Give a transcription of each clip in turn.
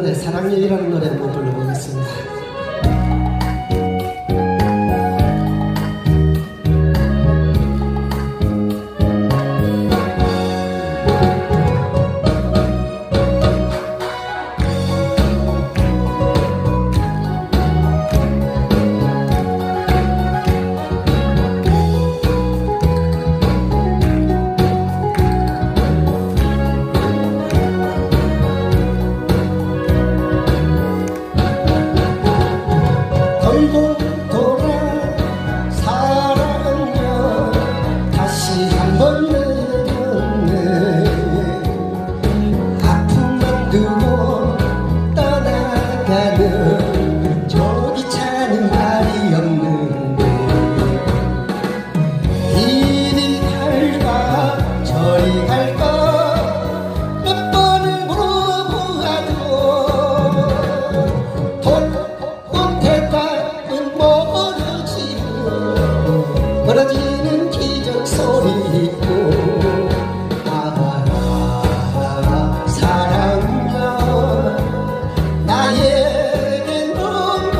네, 사랑일이라는 노래 한번 불러보겠습니다. 멀어지는 기적 소리 있고 아바라 사랑여 나에게 눈물려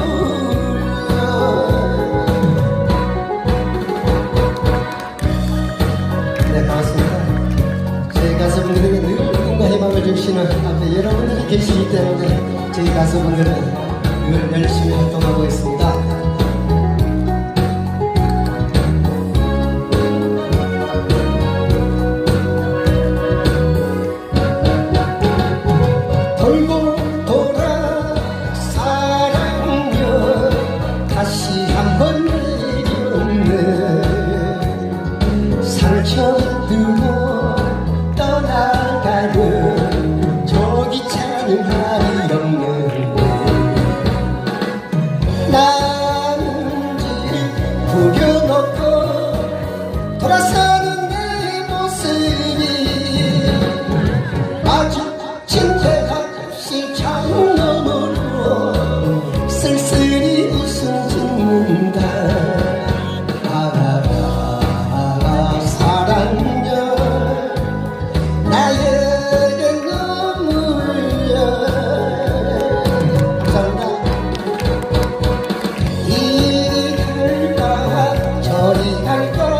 네 반갑습니다 저희 가수분들에게 늘 꿈과 희망을 주시는 앞에 여러분들이 계시기 때문에 저희 가수분들은 늘 열심히 활동하고 있습니다. 돌아서는 내 모습이 아주 진태같이 창너머로 쓸쓸히 웃음 짓는다 아라라 사랑여 나에게 눈물여. 건강 이글과 저리 갈까